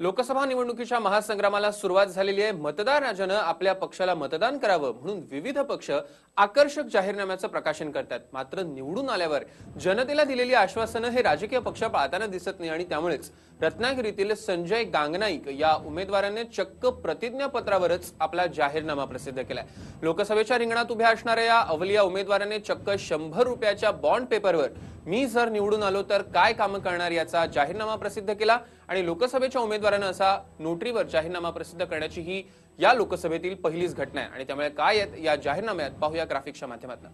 लोकसभा निवडणुकीच्या महासंग्रामाला सुरुवात झालेली आहे. मतदार राजानं आपल्या पक्षाला मतदान करावं म्हणून विविध पक्ष आकर्षक जाहीरनाम्याचं प्रकाशन करतात. मात्र निवडून आल्यावर जनतेला दिलेली आश्वासनं हे राजकीय पक्ष पाळताना दिसत नाही आणि त्यामुळेच रत्नागिरीतील संजय गांगनाईक या उमेदवाराने चक्क प्रतिज्ञापत्रावरच आपला जाहीरनामा प्रसिद्ध केलाय. लोकसभेच्या रिंगणात उभ्या असणाऱ्या या अवलिया उमेदवाराने चक्क शंभर रुपयाच्या बॉन्ड पेपरवर मी जर निवडून आलो तर काय कामं करणार याचा जाहीरनामा प्रसिद्ध केला आणि लोकसभेच्या उमेदवारानं असा नोटरीवर जाहीरनामा प्रसिद्ध करण्याची ही या लोकसभेतील पहिलीच घटना आहे. आणि त्यामुळे काय आहेत या जाहीरनाम्यात पाहूया ग्राफिक्सच्या माध्यमातून.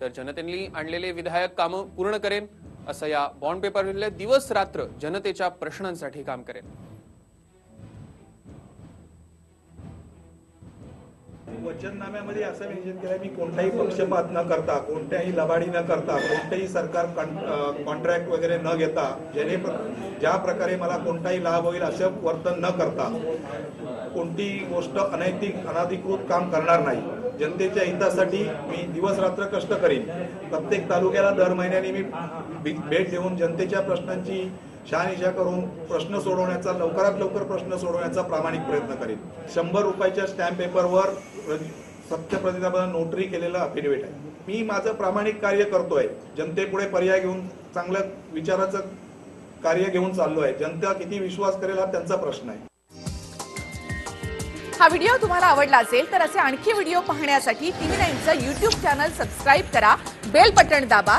तर जनतेने आणलेले विधायक कामं पूर्ण करेन असं या बॉन्ड पेपरवरील दिवस रात्र जनतेच्या प्रश्नांसाठी काम करेन. वचननाम्यामध्ये असं मेन्शन केलंय मी कोणताही पक्षपात न करता कोणत्याही लबाडी न करता कोणतेही सरकार कॉन्ट्रॅक्ट वगैरे न घेता जेणे ज्या प्रकारे मला कोणताही लाभ होईल असं वर्तन न करता कोणतीही गोष्ट अनैतिक अनाधिकृत काम करणार नाही. जनतेच्या हितासाठी मी दिवस रात्र कष्ट करीन. प्रत्येक तालुक्याला दर महिन्याने मी भेट देऊन जनतेच्या प्रश्नांची शहानिशा करून प्रश्न सोडवण्याचा लवकरात लवकर प्रश्न सोडवण्याचा प्रामाणिक प्रयत्न करीन. शंभर रुपयाच्या स्टॅम्प पेपरवर प्र- सत्य नोटरी केलेलं अफिडेविट आहे. मी माझं प्रामाणिक कार्य करतोय. जनतेपुढे पर्याय घेऊन चांगलं विचाराचं कार्य घेऊन चाललो आहे जनता किती विश्वास करेल हा त्यांचा प्रश्न आहे. हा व्हिडिओ तुम्हाला आवडला असेल तर असे आणखी व्हिडिओ पाहण्यासाठी टीव्ही नाईनचं युट्यूब चॅनल सबस्क्राईब करा. बेल बटण दाबा.